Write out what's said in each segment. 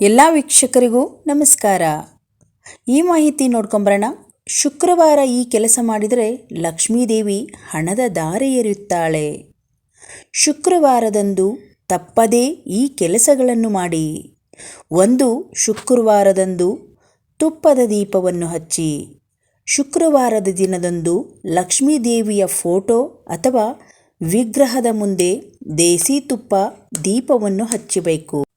ಎಲ್ಲ ವೀಕ್ಷಕರಿಗೂ ನಮಸ್ಕಾರ. ಈ ಮಾಹಿತಿ ನೋಡ್ಕೊಂಬರೋಣ. ಶುಕ್ರವಾರ ಈ ಕೆಲಸ ಮಾಡಿದರೆ ಲಕ್ಷ್ಮೀದೇವಿ ಹಣದ ದಾರಿ ಎರೆಯುತ್ತಾಳೆ. ಶುಕ್ರವಾರದಂದು ತಪ್ಪದೇ ಈ ಕೆಲಸಗಳನ್ನು ಮಾಡಿ. ಒಂದು, ಶುಕ್ರವಾರದಂದು ತುಪ್ಪದ ದೀಪವನ್ನು ಹಚ್ಚಿ. ಶುಕ್ರವಾರದ ದಿನದಂದು ಲಕ್ಷ್ಮೀದೇವಿಯ ಫೋಟೋ ಅಥವಾ ವಿಗ್ರಹದ ಮುಂದೆ ದೇಸಿ ತುಪ್ಪ ದೀಪವನ್ನು ಹಚ್ಚಬೇಕು.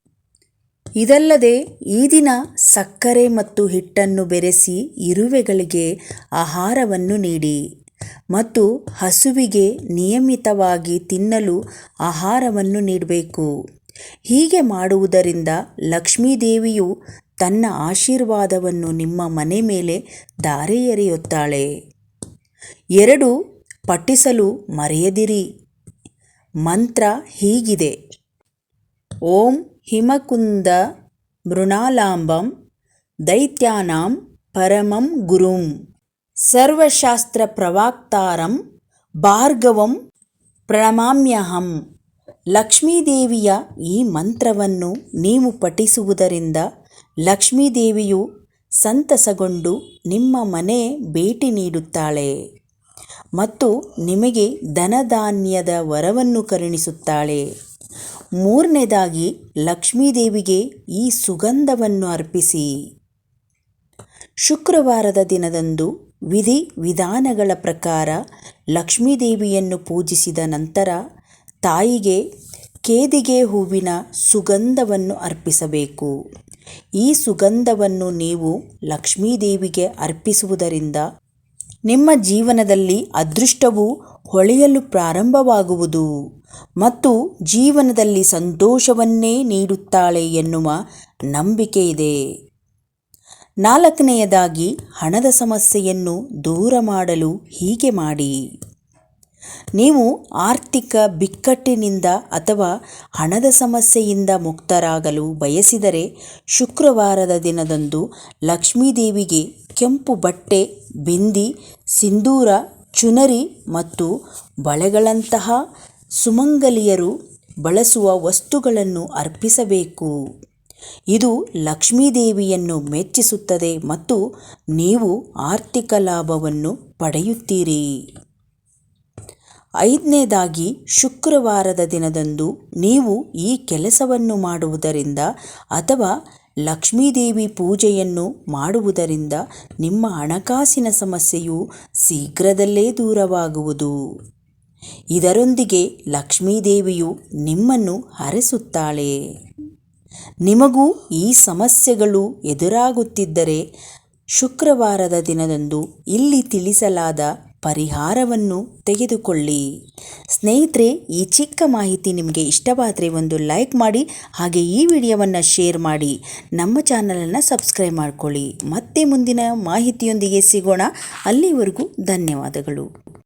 ಇದಲ್ಲದೆ ಈ ದಿನ ಸಕ್ಕರೆ ಮತ್ತು ಹಿಟ್ಟನ್ನು ಬೆರೆಸಿ ಇರುವೆಗಳಿಗೆ ಆಹಾರವನ್ನು ನೀಡಿ ಮತ್ತು ಹಸುವಿಗೆ ನಿಯಮಿತವಾಗಿ ತಿನ್ನಲು ಆಹಾರವನ್ನು ನೀಡಬೇಕು. ಹೀಗೆ ಮಾಡುವುದರಿಂದ ಲಕ್ಷ್ಮೀದೇವಿಯು ತನ್ನ ಆಶೀರ್ವಾದವನ್ನು ನಿಮ್ಮ ಮನೆ ಮೇಲೆ ದಾರೆ ಎರೆಯುತ್ತಾಳೆ ಎರಡು, ಪಠಿಸಲು ಮರೆಯದಿರಿ. ಮಂತ್ರ ಹೀಗಿದೆ. ಓಂ ಹಿಮಕುಂದ ಮೃಣಾಲಾಂಬಂ ದೈತ್ಯಾನಾಂ ಪರಮಂ ಗುರುಂ ಸರ್ವಶಾಸ್ತ್ರ ಪ್ರವಾಕ್ತಾರಂ ಭಾರ್ಗವಂ ಪ್ರಣಮಾಮ್ಯಹಂ ಲಕ್ಷ್ಮೀದೇವಿಯ ಈ ಮಂತ್ರವನ್ನು ನೀವು ಪಠಿಸುವುದರಿಂದ ಲಕ್ಷ್ಮೀದೇವಿಯು ಸಂತಸಗೊಂಡು ನಿಮ್ಮ ಮನೆ ಭೇಟಿ ನೀಡುತ್ತಾಳೆ ಮತ್ತು ನಿಮಗೆ ಧನಧಾನ್ಯದ ವರವನ್ನು ಕರುಣಿಸುತ್ತಾಳೆ. ಮೂರನೇದಾಗಿ ಲಕ್ಷ್ಮೀದೇವಿಗೆ ಈ ಸುಗಂಧವನ್ನು ಅರ್ಪಿಸಿ. ಶುಕ್ರವಾರದ ದಿನದಂದು ವಿಧಿ ವಿಧಾನಗಳ ಪ್ರಕಾರ ಲಕ್ಷ್ಮೀದೇವಿಯನ್ನು ಪೂಜಿಸಿದ ನಂತರ ತಾಯಿಗೆ ಕೇದಿಗೆ ಹೂವಿನ ಸುಗಂಧವನ್ನು ಅರ್ಪಿಸಬೇಕು. ಈ ಸುಗಂಧವನ್ನು ನೀವು ಲಕ್ಷ್ಮೀದೇವಿಗೆ ಅರ್ಪಿಸುವುದರಿಂದ ನಿಮ್ಮ ಜೀವನದಲ್ಲಿ ಅದೃಷ್ಟವು ಹೊಳೆಯಲು ಪ್ರಾರಂಭವಾಗುವುದು. ಮತ್ತು ಜೀವನದಲ್ಲಿ ಸಂತೋಷವನ್ನೇ ನೀಡುತ್ತಾಳೆ ಎನ್ನುವ ನಂಬಿಕೆ ಇದೆ. ನಾಲ್ಕನೆಯದಾಗಿ ಹಣದ ಸಮಸ್ಯೆಯನ್ನು ದೂರ ಮಾಡಲು ಹೀಗೆ ಮಾಡಿ. ನೀವು ಆರ್ಥಿಕ ಬಿಕ್ಕಟ್ಟಿನಿಂದ ಅಥವಾ ಹಣದ ಸಮಸ್ಯೆಯಿಂದ ಮುಕ್ತರಾಗಲು ಬಯಸಿದರೆ ಶುಕ್ರವಾರದ ದಿನದಂದು ಲಕ್ಷ್ಮೀದೇವಿಗೆ ಕೆಂಪು ಬಟ್ಟೆ, ಬಿಂದಿ, ಸಿಂಧೂರ, ಚುನರಿ ಮತ್ತು ಬಳೆಗಳಂತಹ ಸುಮಂಗಲಿಯರು ಬಳಸುವ ವಸ್ತುಗಳನ್ನು ಅರ್ಪಿಸಬೇಕು. ಇದು ಲಕ್ಷ್ಮೀದೇವಿಯನ್ನು ಮೆಚ್ಚಿಸುತ್ತದೆ ಮತ್ತು ನೀವು ಆರ್ಥಿಕ ಲಾಭವನ್ನು ಪಡೆಯುತ್ತೀರಿ. ಐದನೇದಾಗಿ, ಶುಕ್ರವಾರದ ದಿನದಂದು ನೀವು ಈ ಕೆಲಸವನ್ನು ಮಾಡುವುದರಿಂದ ಅಥವಾ ಲಕ್ಷ್ಮೀದೇವಿ ಪೂಜೆಯನ್ನು ಮಾಡುವುದರಿಂದ ನಿಮ್ಮ ಹಣಕಾಸಿನ ಸಮಸ್ಯೆಯು ಶೀಘ್ರದಲ್ಲೇ ದೂರವಾಗುವುದು. ಇದರೊಂದಿಗೆ ಲಕ್ಷ್ಮೀದೇವಿಯು ನಿಮ್ಮನ್ನು ಹರಿಸುತ್ತಾಳೆ. ನಿಮಗೂ ಈ ಸಮಸ್ಯೆಗಳು ಎದುರಾಗುತ್ತಿದ್ದರೆ ಶುಕ್ರವಾರದ ದಿನದಂದು ಇಲ್ಲಿ ತಿಳಿಸಲಾದ ಪರಿಹಾರವನ್ನು ತೆಗೆದುಕೊಳ್ಳಿ. ಸ್ನೇಹಿತರೆ, ಈ ಚಿಕ್ಕ ಮಾಹಿತಿ ನಿಮಗೆ ಇಷ್ಟವಾದರೆ ಒಂದು ಲೈಕ್ ಮಾಡಿ, ಹಾಗೆ ಈ ವಿಡಿಯೋವನ್ನು ಶೇರ್ ಮಾಡಿ. ನಮ್ಮ ಚಾನಲನ್ನು ಸಬ್ಸ್ಕ್ರೈಬ್ ಮಾಡಿಕೊಳ್ಳಿ. ಮತ್ತೆ ಮುಂದಿನ ಮಾಹಿತಿಯೊಂದಿಗೆ ಸಿಗೋಣ. ಅಲ್ಲಿವರೆಗೂ ಧನ್ಯವಾದಗಳು.